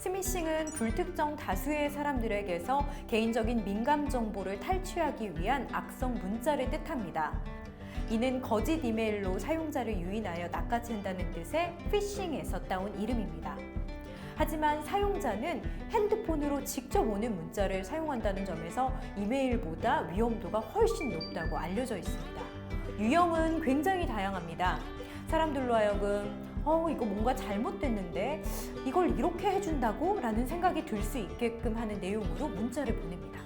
스미싱은 불특정 다수의 사람들에게서 개인적인 민감 정보를 탈취하기 위한 악성 문자를 뜻합니다. 이는 거짓 이메일로 사용자를 유인하여 낚아챈다는 뜻의 피싱에서 따온 이름입니다. 하지만 사용자는 핸드폰으로 직접 오는 문자를 사용한다는 점에서 이메일보다 위험도가 훨씬 높다고 알려져 있습니다. 유형은 굉장히 다양합니다. 사람들로 하여금 어, 이거 뭔가 잘못됐는데 이걸 이렇게 해준다고? 라는 생각이 들 수 있게끔 하는 내용으로 문자를 보냅니다.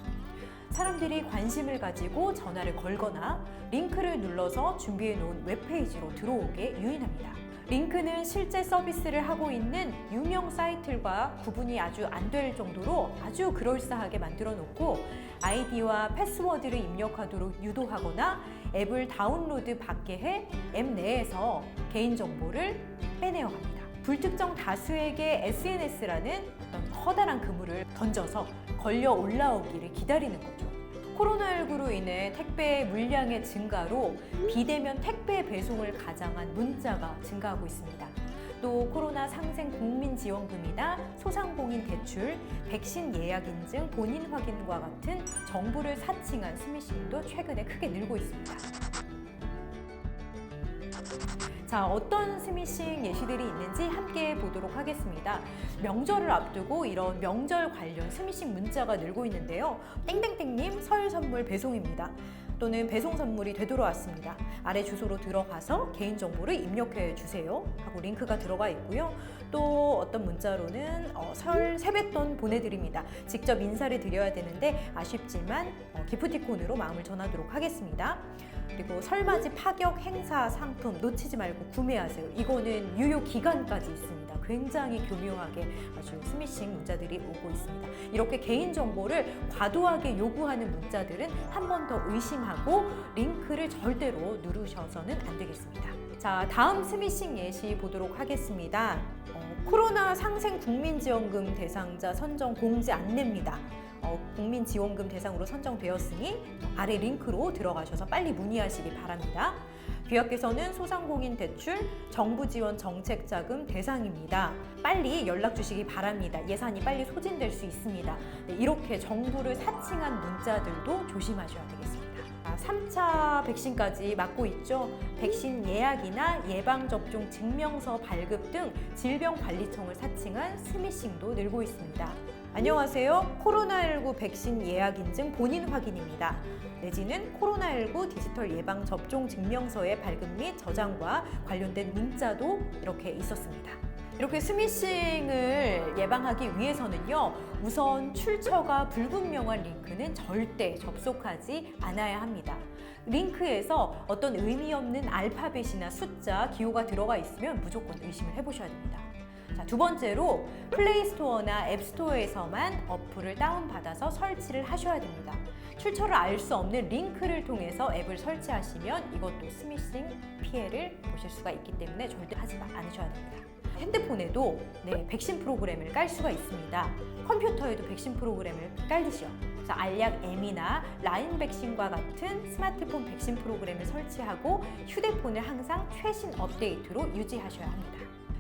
사람들이 관심을 가지고 전화를 걸거나 링크를 눌러서 준비해 놓은 웹페이지로 들어오게 유인합니다. 링크는 실제 서비스를 하고 있는 유명 사이트과 구분이 아주 안 될 정도로 아주 그럴싸하게 만들어 놓고 아이디와 패스워드를 입력하도록 유도하거나 앱을 다운로드 받게 해 앱 내에서 개인정보를 빼내어 갑니다. 불특정 다수에게 SNS라는 어떤 커다란 그물을 던져서 걸려 올라오기를 기다리는 거죠. 코로나19로 인해 택배 물량의 증가로 비대면 택배 배송을 가장한 문자가 증가하고 있습니다. 또 코로나 상생 국민지원금이나 소상공인 대출, 백신 예약 인증, 본인 확인과 같은 정보를 사칭한 스미싱도 최근에 크게 늘고 있습니다. 자, 어떤 스미싱 예시들이 있는지 함께 보도록 하겠습니다. 명절을 앞두고 이런 명절 관련 스미싱 문자가 늘고 있는데요. 땡땡땡님 설 선물 배송입니다. 또는 배송 선물이 되돌아왔습니다. 아래 주소로 들어가서 개인정보를 입력해 주세요. 하고 링크가 들어가 있고요. 또 어떤 문자로는 어, 설 세뱃돈 보내드립니다. 직접 인사를 드려야 되는데 아쉽지만 어, 기프티콘으로 마음을 전하도록 하겠습니다. 그리고 설맞이 파격 행사 상품 놓치지 말고 구매하세요. 이거는 유효 기간까지 있습니다. 굉장히 교묘하게 아주 스미싱 문자들이 오고 있습니다. 이렇게 개인 정보를 과도하게 요구하는 문자들은 한 번 더 의심하고 링크를 절대로 누르셔서는 안 되겠습니다. 자, 다음 스미싱 예시 보도록 하겠습니다. 어, 코로나 상생 국민지원금 대상자 선정 공지 안내입니다. 어, 국민지원금 대상으로 선정되었으니 아래 링크로 들어가셔서 빨리 문의하시기 바랍니다. 귀하께서는 소상공인 대출 정부 지원 정책 자금 대상입니다. 빨리 연락 주시기 바랍니다. 예산이 빨리 소진될 수 있습니다. 네, 이렇게 정부를 사칭한 문자들도 조심하셔야 되겠습니다. 아, 3차 백신까지 맞고 있죠. 백신 예약이나 예방접종 증명서 발급 등 질병관리청을 사칭한 스미싱도 늘고 있습니다. 안녕하세요. 코로나19 백신 예약 인증 본인 확인입니다. 내지는 코로나19 디지털 예방 접종 증명서의 발급 및 저장과 관련된 문자도 이렇게 있었습니다. 이렇게 스미싱을 예방하기 위해서는요, 우선 출처가 불분명한 링크는 절대 접속하지 않아야 합니다. 링크에서 어떤 의미 없는 알파벳이나 숫자, 기호가 들어가 있으면 무조건 의심을 해보셔야 됩니다. 자, 두 번째로 플레이스토어나 앱스토어에서만 어플을 다운받아서 설치를 하셔야 됩니다. 출처를 알 수 없는 링크를 통해서 앱을 설치하시면 이것도 스미싱 피해를 보실 수가 있기 때문에 절대 하지 마- 않으셔야 됩니다. 핸드폰에도 네, 백신 프로그램을 깔 수가 있습니다. 컴퓨터에도 백신 프로그램을 깔으시오. 그래서 알약 M이나 라인 백신과 같은 스마트폰 백신 프로그램을 설치하고 휴대폰을 항상 최신 업데이트로 유지하셔야 합니다.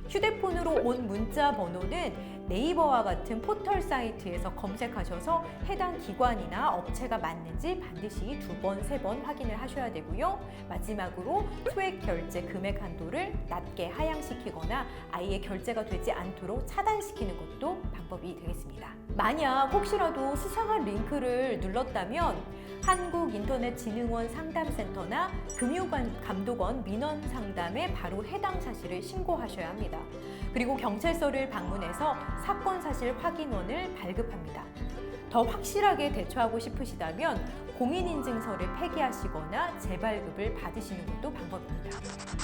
휴대폰으로 온 문자 번호는 네이버와 같은 포털 사이트에서 검색하셔서 해당 기관이나 업체가 맞는지 반드시 두 번, 세 번 확인을 하셔야 되고요. 마지막으로 소액 결제 금액 한도를 낮게 하향시키거나 아예 결제가 되지 않도록 차단시키는 것도 방법이 되겠습니다. 만약 혹시라도 수상한 링크를 눌렀다면 한국인터넷진흥원 상담센터나 금융감독원 민원 상담에 바로 해당 사실을 신고하셔야 합니다. 그리고 경찰서를 방문해서 사건 사실 확인원을 발급합니다. 더 확실하게 대처하고 싶으시다면 공인인증서를 폐기하시거나 재발급을 받으시는 것도 방법입니다.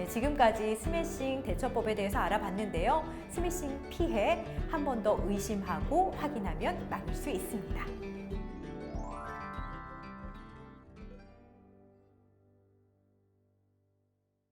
네, 지금까지 스매싱 대처법에 대해서 알아봤는데요. 스매싱 피해 한 번 더 의심하고 확인하면 막을 수 있습니다.